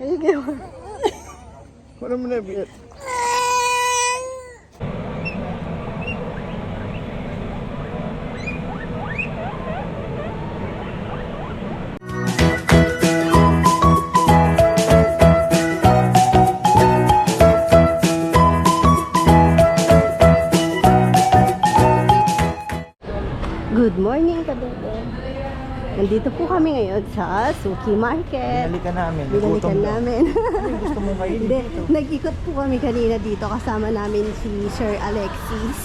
Ayun kayo. Wala mo na bit. Good Nandito po kami ngayon sa Suki Market. Binalikan namin. Binalikan Gutom na. namin. Ano gusto mo kainin Hindi, dito? nag-ikot po kami kanina dito kasama namin si Sir Alexis.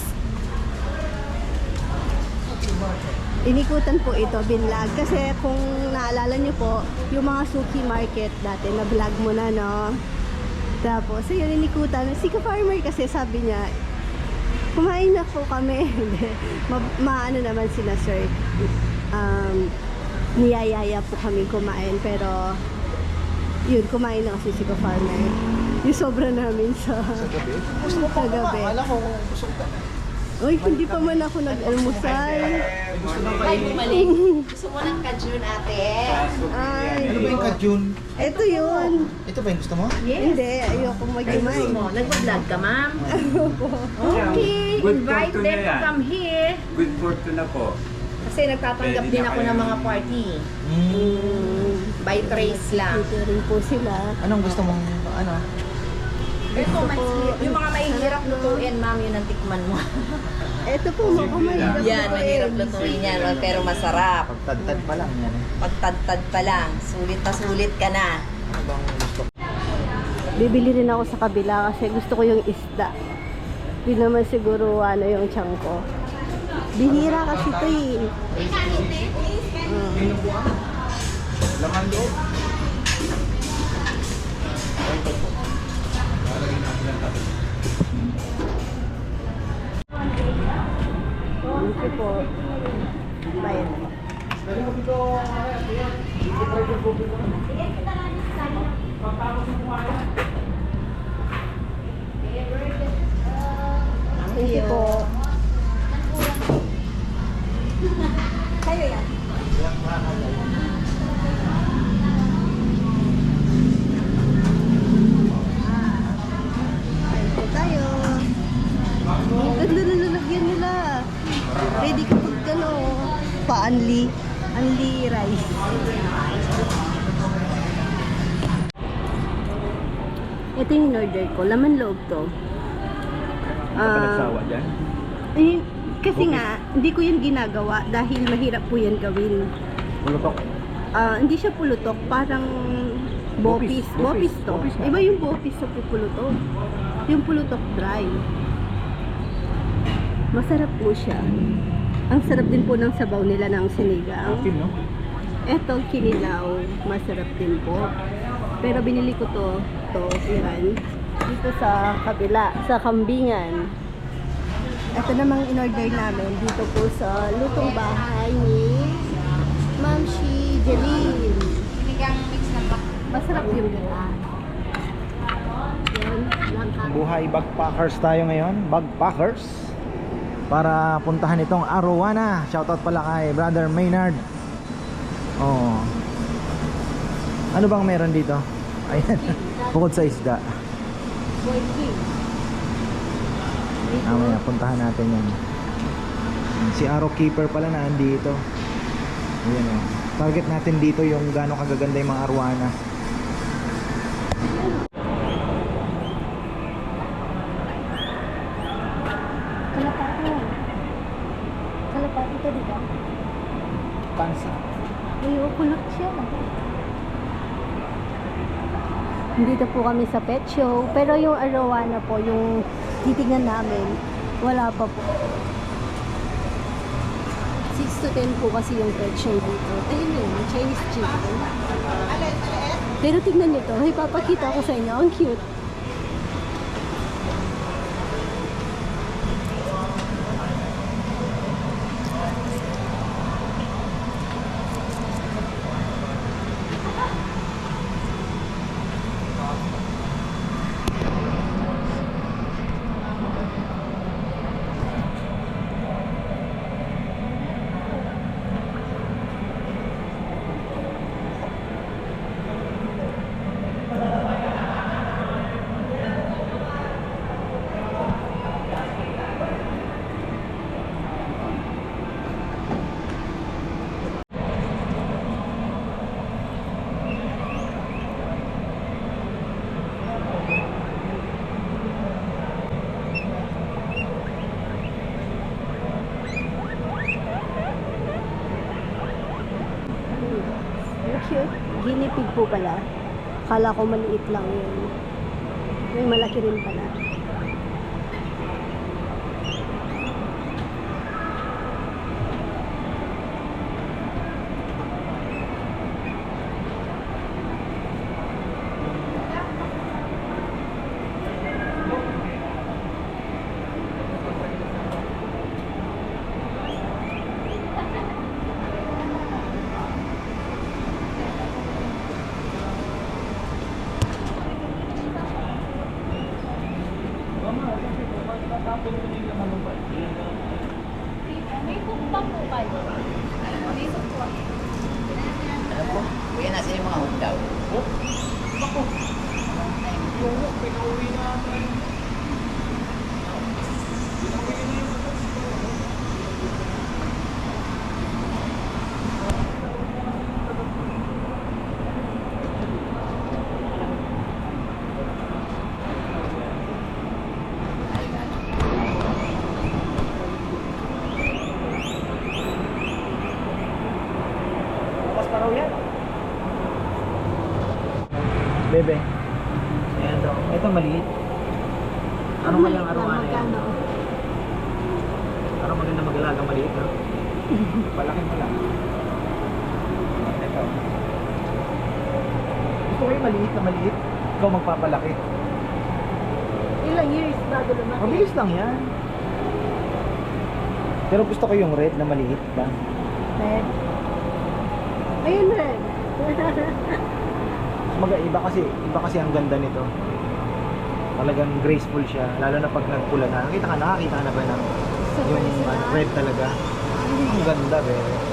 Inikutan po ito, binlag. Kasi kung naalala niyo po, yung mga suki market dati, na-vlog mo na, no? Tapos, ayun, inikutan. Si ka-farmer kasi sabi niya, kumain na po kami. Hindi. Ma- maano naman sila, sir. Um, niyayaya po kami kumain. Pero, yun, kumain na kasi si ka-farmer. Yung sobra namin sa, Sa gabi? Gusto mo pa sa gabi. Akala ko gusto ka. Uy, hindi pa man ako nag-almusal. Ay, kainin. bumalik. Gusto mo ng kajun, ate? Ay, Ano ba yung kajun? ito yun. Ito ba yung gusto mo? Hindi, ayoko mag-imay. Nag-vlog ka, ma'am? Okay, Good invite fortune them na to come here. Good fortune na po. Kasi nagtatanggap Pwede din na ako kayo. ng mga party. Mm. By trace lang. Dito rin po sila. Anong gusto mong ano? Ito, may, yung mga mahihirap lutuin, ma'am, yun ang tikman mo. Ito po, mga mahirap Yan, mahirap lutuin yan, pero masarap. Pagtadtad pa lang yan. eh. Pagtadtad pa lang, sulit na sulit ka na. Ano bang gusto? Bibili rin ako sa kabila kasi gusto ko yung isda. Hindi naman siguro ano yung tiyan ko. Bihira kasi ito eh. Laman loob. Thank you po. Bayad. Thank you po. Kayo yan. Ready kapag ano, pa-unli. Unli rice. Ito yung order ko. Laman loob to. Ah, dyan? eh, kasi nga, hindi ko yan ginagawa dahil mahirap po yan gawin. Pulutok. Ah, hindi siya pulutok, parang bopis. Bopis, Bopis, bopis, to. bopis. Iba yung bopis sa pupulutok. Yung pulutok dry. Masarap po siya. Ang sarap din po ng sabaw nila ng sinigang. Akin, no? Eto, kinilaw. Masarap din po. Pero binili ko to, to, yan, dito sa kabila, sa kambingan. Ito namang in-order namin dito po sa lutong bahay ni Ma'am Shi Jeline. Sinigang mix na ba? Masarap yung gata. Buhay backpackers tayo ngayon. Backpackers. Para puntahan itong Arowana. Shoutout pala kay Brother Maynard. Oh. Ano bang meron dito? Ayan. Bukod sa isda. Boy King. Mamaya, puntahan natin yan. Si Arrow Keeper pala na andito. Ayan o. Target natin dito yung gano'ng kagaganda yung mga arwana. kalapati. Kalapati to, di ba? Pansi. Ay, kulak siya. Dito po kami sa pet show. Pero yung arowana po, yung titignan namin, wala pa po. 6 to 10 po kasi yung pet show dito. Ayun yun, Chinese chicken. Pero tignan nyo to, ay papakita ko sa inyo, ang cute. Kala ko maliit lang yun. May malaki rin pala. May kukbang po kayo. May kukbang. Ano po? Kuya, nasa yung mga home daw? Bukas pa raw yan. Bebe. Ayan daw. Ito maliit. Ano kayang arawan na yan? Magkano? Parang maganda mag-alaga maliit, no? Palaki mo lang. Ito. Gusto ko yung maliit na maliit. Ikaw magpapalaki. Ilang years bago lumaki? Mabilis lang yan. Pero gusto ko yung red na maliit ba? Red. Ayun red. Maga iba kasi, iba kasi ang ganda nito. Talagang graceful siya, lalo na pag nagpula na. Nakita ka, nakakita ka na ba ng yung ano, red talaga? Ang ganda, bebe.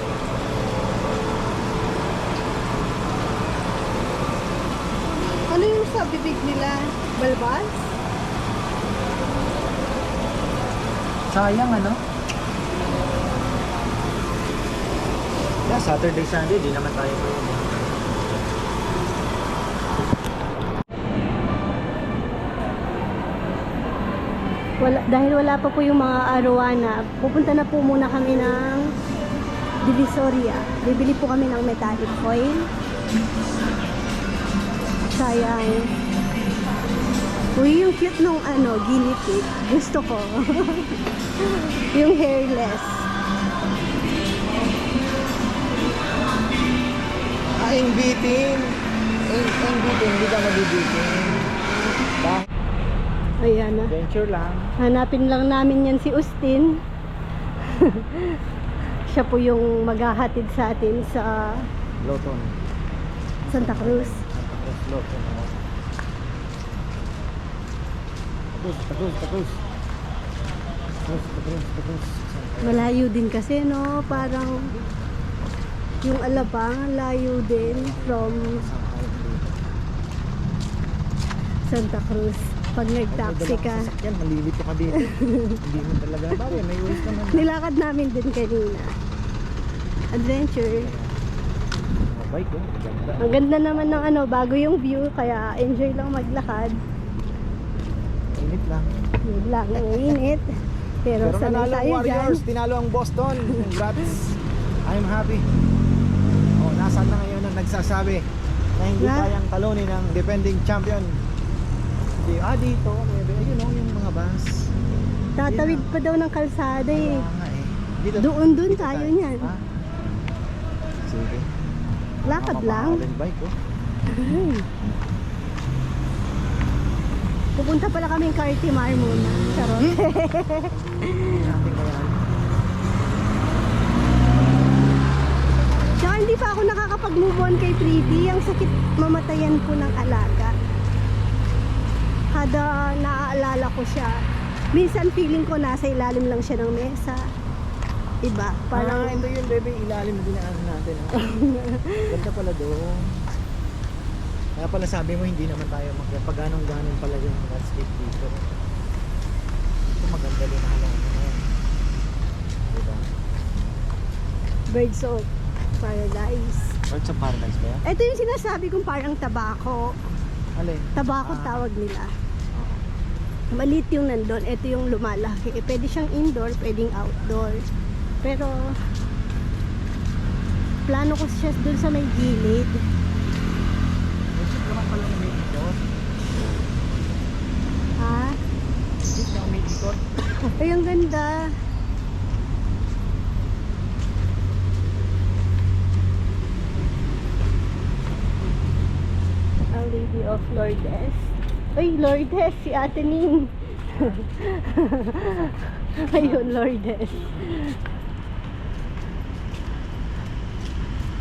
Ano yung sa bibig nila? Balbas? Sayang ano? Yeah, Saturday, Sunday, di naman tayo pwede. Wala, dahil wala pa po yung mga arowana, pupunta na po muna kami ng Divisoria. Bibili po kami ng metallic foil. Sayang. Uy, yung cute nung ano, guinea pig. Gusto ko. yung hairless. Ah, yung bitin! Yung, yung bitin, hindi ka mabibitin. Ayan na. adventure lang. Hanapin lang namin yan si Ustin. Siya po yung maghahatid sa atin sa Loton. Santa Cruz. Tagus, tagus, tagus. Tagus, tagus, tagus. Malayo din kasi, no? Parang yung Alabang, layo din from Santa Cruz. Pag nag-taxi ka. Sasakyan, malilito ka dito. Hindi mo talaga. Bagay, may ways naman. Nilakad namin din kanina. Adventure. Bike, oh. Ganda. Ang ganda naman ng ano, bago yung view, kaya enjoy lang maglakad. Init lang. Yun lang, ang init. Pero, Pero sanay tayo dyan. Warriors, tinalo ang Boston. Congrats. I'm happy. Oh, nasaan na ngayon ang nagsasabi na hindi Na? kayang talunin ng defending champion? Di, ah, dito. Maybe. Ayun oh, yung mga bus. Tatawid pa daw ng kalsada eh. Eh. Dito, Doon, doon dito tayo niyan. Ah. Sige. Lakad lang. bike, oh. Ay. Pupunta pala kami Cartimar muna. Charot. Kaya. Tsaka hindi pa ako nakakapag-move on kay Pretty. Ang sakit mamatayan ko ng alaga. Kada naaalala ko siya, minsan feeling ko nasa ilalim lang siya ng mesa. Iba, Parang parang ito yung baby ilalim din ang natin. ah. Ganda pala doon. Kaya pala sabi mo hindi naman tayo magpag ganong ganon pala yung landscape dito. Ito maganda din ang halaman na yan. Diba? birds of paradise. Birds of Paradise ba yan? Ito yung sinasabi kong parang tabako. Alin? Tabako Ah. tawag nila. Maliit yung nandun. Ito yung lumalaki. Eh, pwede siyang indoor, pwedeng outdoor. Pero, plano ko siya dun sa may gilid. Isip naman pala na may ikot. Ha? Isip na. Ay, ang ganda. Our Lady of Lourdes. Uy, Lourdes, si Ate Ning. Ayun, Lourdes.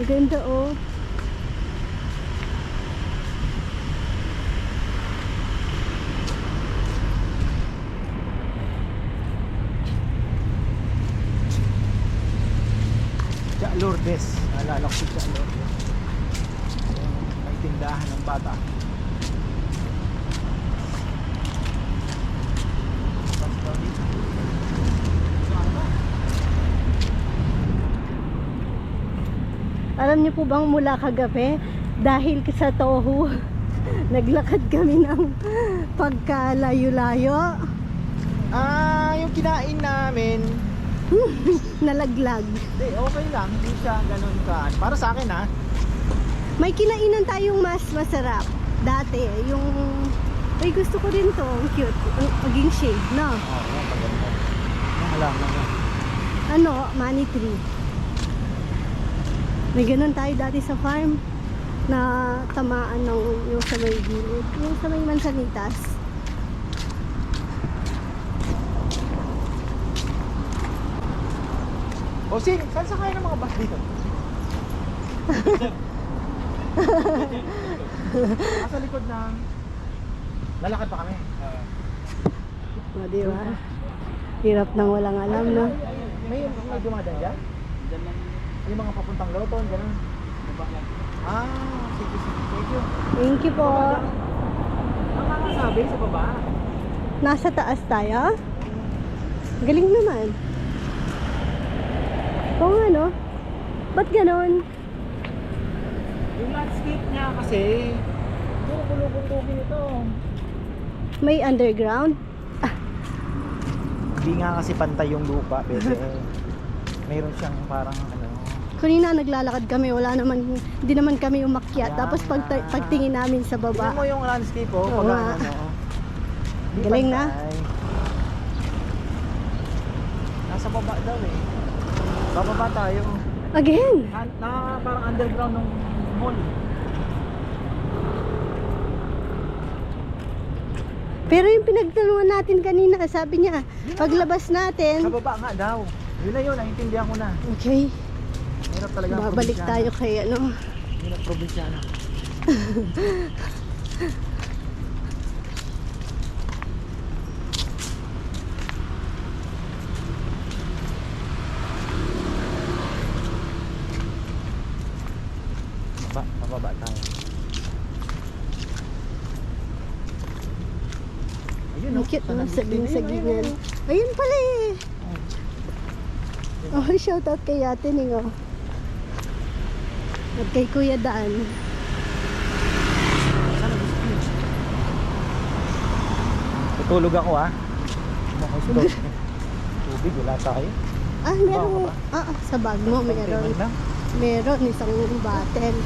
Ganda, oh. Tia Lourdes. Naalala ko si Tia Lourdes. May tindahan ng bata. Alam niyo po bang mula kagabi, dahil sa Tohu, naglakad kami ng pagkalayo-layo, Ah, yung kinain namin. nalaglag. Hindi, okay lang. Hindi siya ganun ka. Para sa akin ha. May kinainan tayong mas masarap. Dati, yung... Ay, gusto ko rin to. Ang cute. Ang maging shade, no? Oo, oh, maganda. Yan. Ano, money tree. May ganun tayo dati sa farm na tamaan ng yung sa may gilid. Yung sa may mansanitas. O, sing, saan sa kaya ng mga bus dito? Nasa likod ng... Lalakad pa kami. O, di ba? Hirap nang walang alam, no? May, may dumadaan dyan? Yung mga papuntang Loton, gano'n. Ah, sige, sige. Thank you. Thank you po. Ang kakasabi sa baba. Nasa taas tayo? Galing naman. Oo nga, no? Ba't ganon? Yung landscape niya kasi, puro bulubong-tubig ito. May underground? Hindi nga kasi pantay yung lupa, pero mayroon siyang parang ano, Kanina naglalakad kami, wala naman, hindi naman kami umakyat. Tapos pag, pagtingin namin sa baba, mo yung landscape oh, Oo pag ano, oh. Galing na. Nasa baba daw eh. Bababa tayo. again, Na, na parang underground ng mall. pero yung pinagtanungan natin kanina, sabi niya, paglabas Sa natin, baba nga daw. Yun na yun, naiintindihan ko na. okay, Hirap talaga babalik tayo kay ano, Hirap probinsyano. Baba, pababa tayo. Ayun, ang no? cute, no? Ayun, saging-sagingan. ayun, pala eh. ayun. Oh, shout out kay Ate Ning, oh. At kay Kuya Daan. Tutulog ako ah. Mga gusto. Tubig, wala tayo. Ah, meron. Ah, ah, sa bag mo, meron. Meron, isang bottle.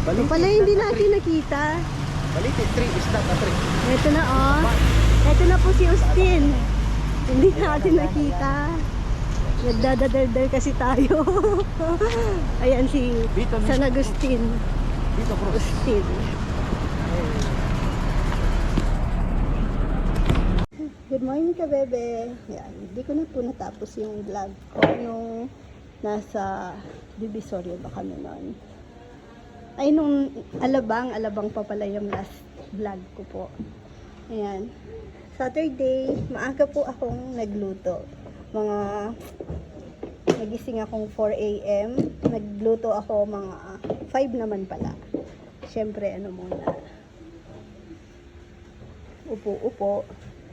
Balik, Ito pala hindi natin nakita. Balik, eh, three is not a three. Ito na, oh. Ito na po si Austin. Hindi natin nakita. Nagdadadardar kasi tayo. Ayan si Dito? San Agustin. Dito, bro. Austin. Good morning ka, bebe. Yan, hindi ko na po natapos yung vlog ko nung nasa Divisoria ba kami noon. Ay, nung alabang, alabang pa pala yung last vlog ko po. Ayan. Saturday, maaga po akong nagluto. Mga, nagising akong 4 a.m. Nagluto ako mga 5 naman pala. Siyempre, ano muna, upo-upo.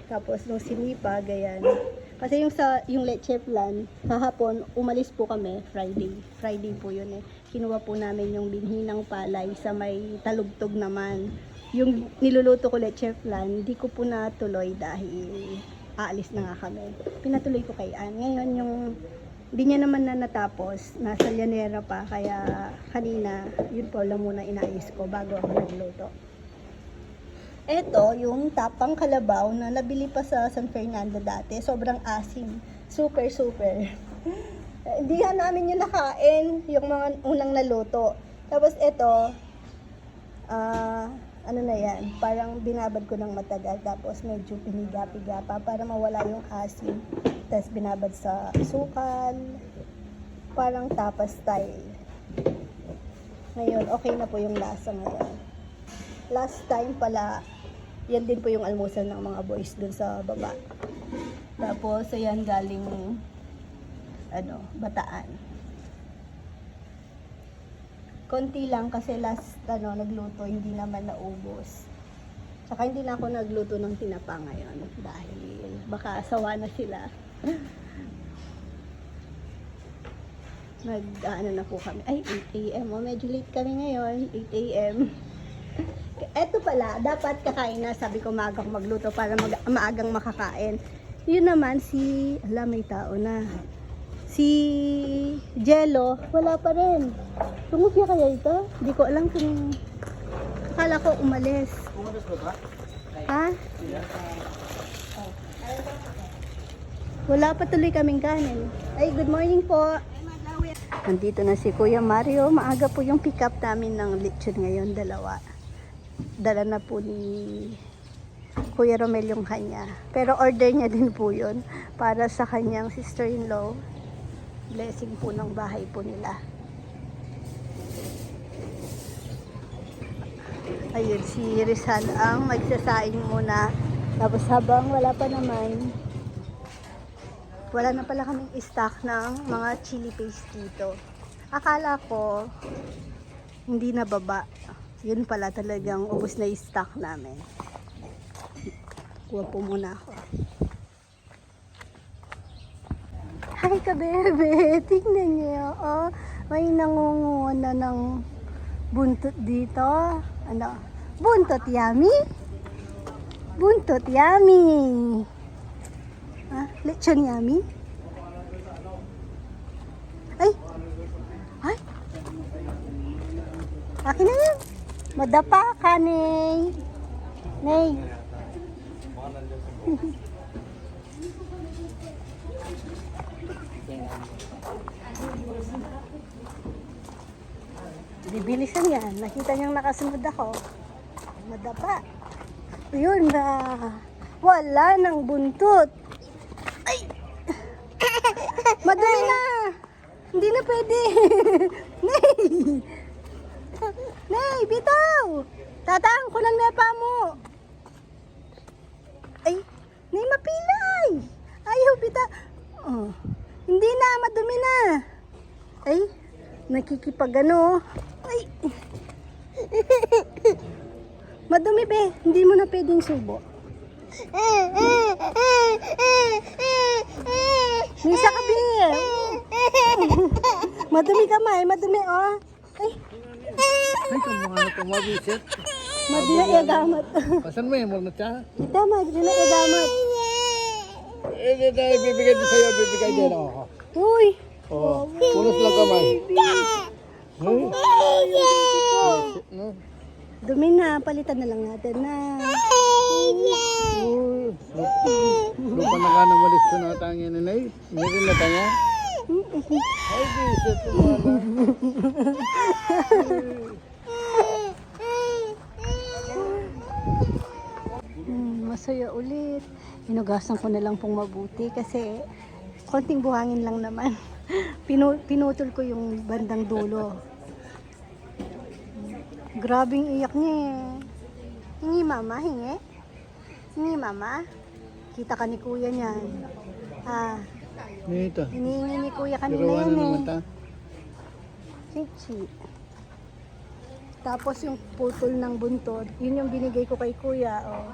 Tapos nung sinipa, gayan. Kasi yung sa yung leche plan, kahapon umalis po kami Friday. Friday po yun eh. Kinuha po namin yung binhi ng palay sa may talugtog naman. Yung niluluto ko leche plan, hindi ko po natuloy dahil aalis na nga kami. Pinatuloy ko kay Ann. Ngayon yung hindi niya naman na natapos, nasa llanera pa, kaya kanina, yun po lang muna inayos ko bago ako nagluto. Ito, yung tapang kalabaw na nabili pa sa San Fernando dati. Sobrang asim. Super, super. Eh, Hindi nga namin yung nakain, yung mga unang naluto. Tapos ito, ah, ano na yan, parang binabad ko ng matagal. Tapos medyo piniga-piga pa para mawala yung asim. Tapos binabad sa sukal. Parang tapas style. Ngayon, okay na po yung lasa ngayon. Last time pala, yan din po yung almusal ng mga boys dun sa baba. Tapos, ayan galing, ano, bataan. Konti lang kasi last, ano, nagluto, hindi naman naubos. Tsaka hindi na ako nagluto ng tinapa ngayon dahil baka asawa na sila. Nag, ano na po kami. Ay, 8 a.m. Oh, medyo late kami ngayon. 8 a.m. Eto pala, dapat kakain na. Sabi ko maaga magluto para mag, maagang makakain. Yun naman si, ala may tao na. Si Jello, wala pa rin. Tumupya kaya ito? Hindi ko alam kung, akala ko umalis. Ha? Wala pa tuloy kaming kanin. Ay, good morning po. Nandito na si Kuya Mario. Maaga po yung pick up namin ng lechon ngayon, dalawa. Dala na po ni Kuya Romel yung kanya. Pero order niya din po yun para sa kanyang sister-in-law. Blessing po ng bahay po nila. Ayun, si Rizal ang magsasaing muna. Tapos habang wala pa naman, wala na pala kaming stock ng mga chili paste dito. Akala ko, hindi na baba. Yun pala talagang ubos na yung stock namin. Kuha po muna ako. Hi ka, bebe! Tingnan niyo, oh. May nangunguna ng buntot dito. Ano? Buntot yummy? Buntot yummy! Ah, lechon yummy? Ay! Ay! Akin na yan! Madapa ka, Nay! Nay! Bibilisan yan. Nakita niyang nakasunod ako. Madapa. Yun na. Wala nang buntot. Ay! Madumi na! Hindi na pwede. Nay! Nay, bitaw! Tataan ko ng nepa mo. Ay, Nay, mapilay! Ayaw, bitaw. Oh, hindi na, madumi na. Ay, nakikipagano. Ay. Madumi, be. Hindi mo na pwedeng subo. Misa ka, be. madumi kamay, madumi, oh. Ay, Ay, kung mga tumabisit. madumi na gamat. Pasan mo yan, mo na siya. Kita, madumi na gamat. Eh, eh, eh, bibigay din sa'yo, bibigay din ako. Uy. Oo, punos lang kamay. Ay, no? Dumi na, palitan na lang natin na. Uy, lupa na ka na malis ko na tangin na. Meron na. Ay, bisit ko mga Hmm, masaya ulit. Inugasan ko na lang pong mabuti kasi konting buhangin lang naman. Pinu pinutol ko yung bandang dulo. Grabing iyak niya eh. Hingi mama, hingi. Hingi mama. Kita ka ni kuya niyan. Ah, Nito. hinihingi ni kuya kanina Irawan yan na eh. ta. Chichi. Tapos yung putol ng buntot, yun yung binigay ko kay kuya, oh.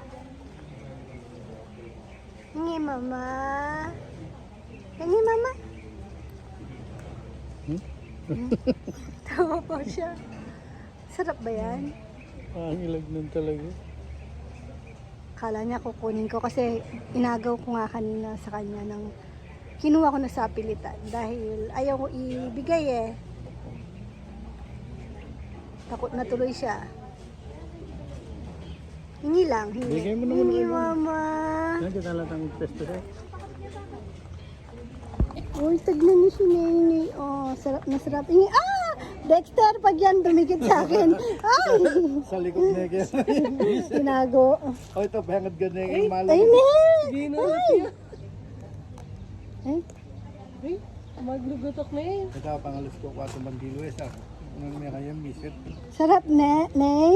Hingi, mama. Hingi, mama. Tawa pa siya. Sarap ba yan? Ang ilag nun talaga. Kala niya kukunin ko kasi inagaw ko nga kanina sa kanya ng kinuha ko na sa pilitan dahil ayaw ko ibigay eh. Takot na tuloy siya. Hingi lang, hingi. Bigay mo naman Hingi, mama. Nandiyan na lang ang pesto eh. Uy, tagnan niyo si Nene. Oh, sarap na sarap. Hingi. Ah! Dexter, pag yan dumikit sa akin. Ay! Sa likod na kaya. Tinago. O ito, pahangad ka na yung Ay, malam. ne! Ay! Ay, Maglugutok na eh. Ito, pangalas ko kwato mandilo eh. Sa nang may kaya misit. sarap, ne? Nay?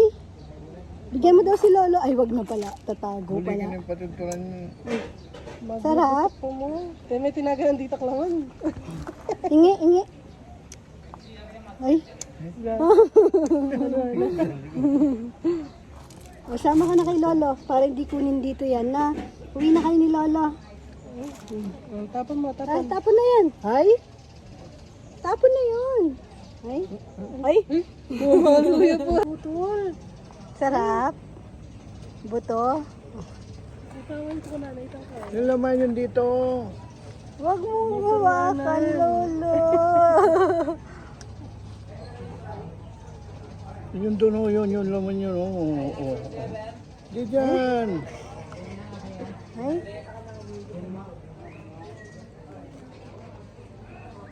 Bigyan mo daw si Lolo. Ay, wag na pala. Tatago Huli ka pala. ng Sarap. mo. Kaya may tinagalan dito klawan. Ingi, ingi. Ay. Masama ka na kay Lolo para hindi kunin dito yan na. Uwi na kayo ni Lolo. Tapon mo, Ay, tapon na yan. Ay. Tapon na yun. Ay. Ay. Maluya po. Putol. Sarap. Buto. Itawan ko na, naitang ka. Yung laman yun dito. Huwag mo hawakan, Lolo. Yun doon oh, yun, yun laman yun oh. oh, oh. Di dyan. Ay.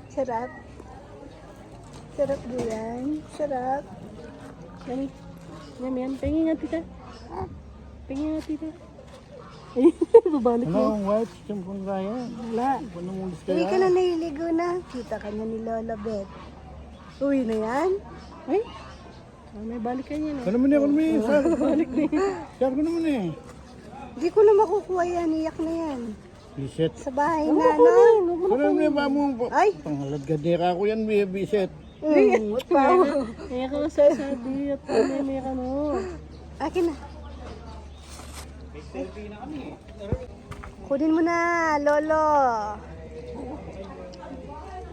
Sarap. Sarap din yan. Sarap. Yan, yan, yan. Pengi nga tita. Pengi nga tita. Babalik Ano ang white? Siyempre kaya. Wala. Ano mo gusto Hindi ka na naliligo na. Kita ka na ni Lola Beth. Uwi na yan. Ay. Ah, may balik ka niyan eh. Ano mo na, ano mo sir? Balik na. Sir, ano mo na. Hindi ko na makukuha yan. Iyak na yan. Biset. Sa bahay na, no? Ano mo na, ba mo? Ay! Pangalagad ni ako yan, bi- biset. Mm, wow. Kaya ka sa sabi at may may ka no. Akin na. Kunin mo na, Lolo.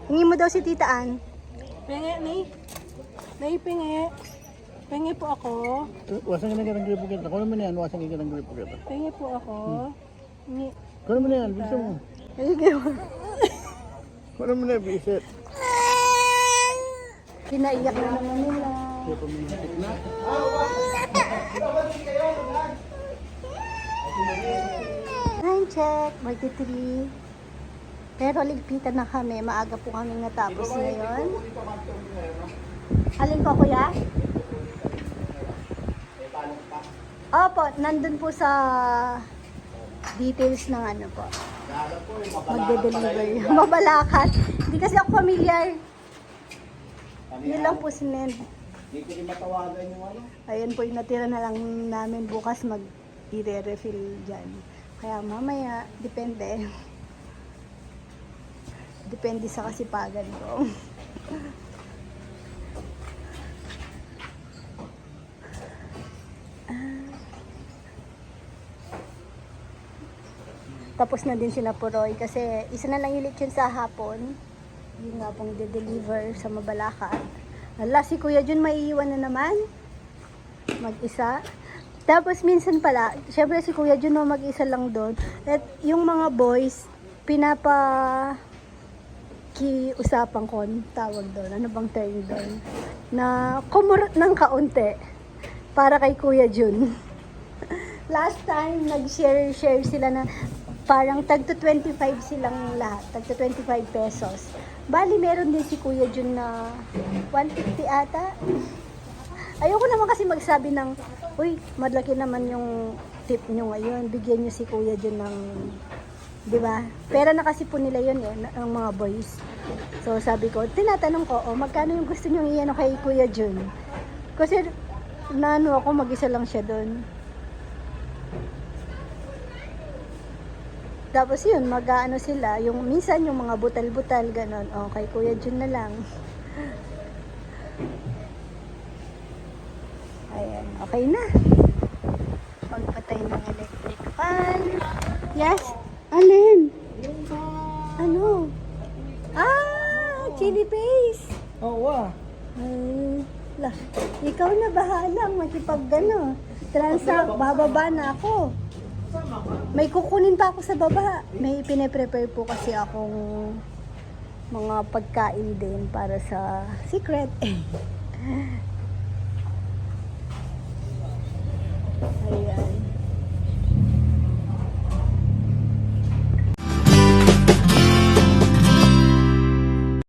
Hingi mo daw si Tita Ann. Pengi, ni. Nay, pengi. Pengi po ako. Wasan ka na ka ng gripo kita. Kung mo na yan, wasan ka ng gripo kita. Pengi po ako. Ni. Kung mo na yan, gusto mo. Gawa. Kung mo na, biset. Pinaiyak na naman nila. Time check, magti 3. Pero ligpitan na kami. Maaga po kami natapos ngayon. Alin po, kuya? Opo, nandun po sa details ng ano po. Magde-deliver. Mabalakat. Hindi kasi ako familiar. Yun lang po si Ned. Ayan po yung natira na lang namin bukas mag i-refill dyan. Kaya mamaya, depende. Depende sa kasipagan ko. Tapos na din si Puroy kasi isa na lang yung lechon sa hapon. Yung nga pong de-deliver sa Mabalacat. Ala, si Kuya Jun maiiwan na naman. Mag-isa. Tapos minsan pala, syempre si Kuya Jun no, mag-isa lang doon. At yung mga boys, pinapa kiusapan ko, tawag doon, ano bang term doon, na kumurot ng kaunti para kay Kuya Jun. Last time, nag-share-share sila na parang tag to 25 silang lahat, tag to 25 pesos. Bali, meron din si Kuya Jun na 150 ata. Ayoko naman kasi magsabi ng, uy, malaki naman yung tip nyo ngayon. Bigyan nyo si Kuya Jun ng, di ba? Pera na kasi po nila yun eh, ng mga boys. So sabi ko, tinatanong ko, oh, magkano yung gusto nyo iyan kay Kuya Jun? Kasi, naano ako, mag-isa lang siya doon. Tapos yun, mag-ano sila, yung minsan yung mga butal-butal, ganon. O, kay Kuya Jun na lang. Ayan, okay na. Pagpatay ng electric fan. Yes? Alin? Ano? Ah, chili paste. Oo ah. Ay, la, ikaw na bahalang makipag gano. Transa, bababa na ako. May kukunin pa ako sa baba. May pine-prepare po kasi akong mga pagkain din para sa secret.